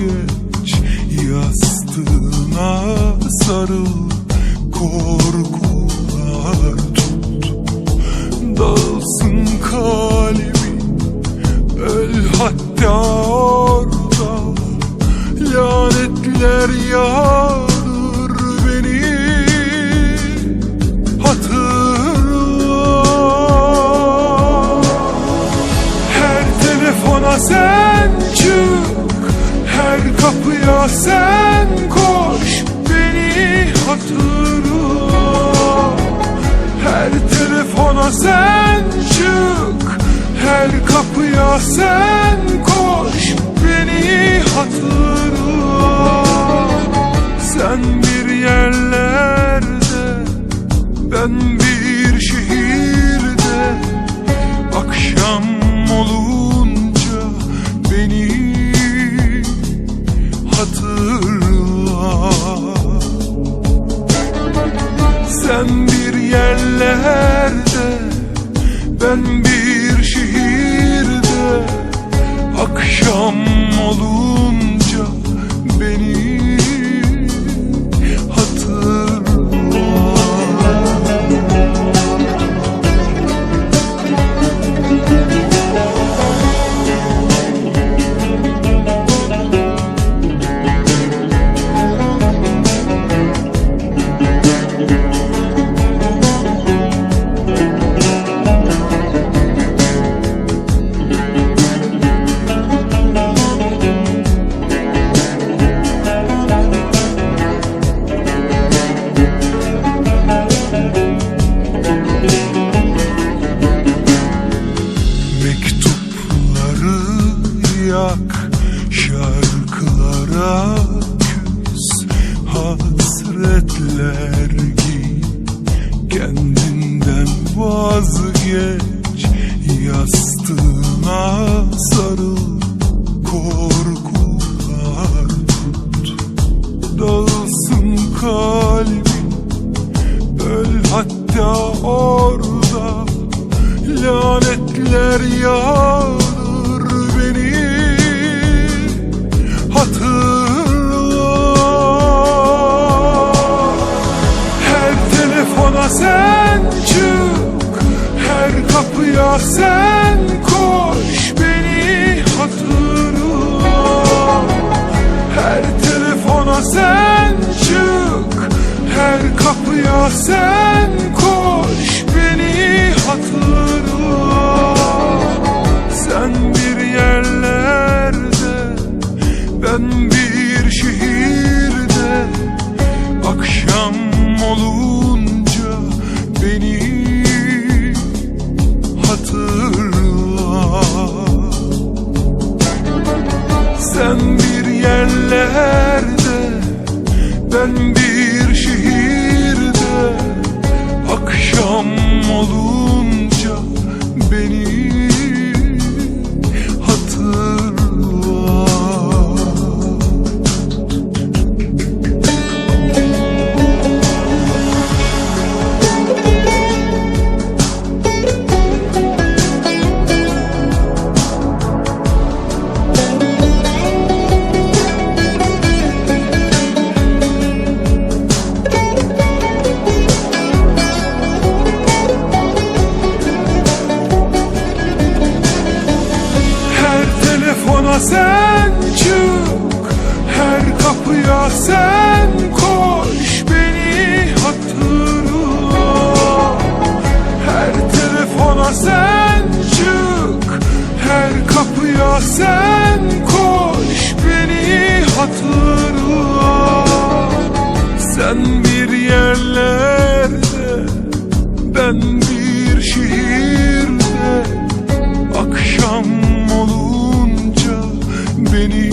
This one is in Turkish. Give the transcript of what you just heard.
geç Yastığına sarıl Korkular tut. Dağılsın kalbin Öl hatta orada. Lanetler yağdır beni Hatırla. Her telefona sen kapıya sen koş Beni hatırla. Her telefona sen çık Her kapıya sen koş Beni hatırla. Sen bir yerlerde Ben bir şehirde. Akşam olunca beni hatırla. Sen bir yerlerde ben bir şehirde Akşam olunca Hasretler giy Kendinden vazgeç. Yastığına sarıl Korkular tut. Dağılsın kalbin Öl hatta orada. Lanetler yağdır kapıya sen koş Beni hatırla her telefona sen çık Her kapıya sen Ben bir şehirde Akşam olunca sen çık Her kapıya sen koş Beni hatırla. Her telefona sen çık Her kapıya sen koş Beni hatırla. Sen bir yerlerde Ben bir şehirde Akşam olunca beni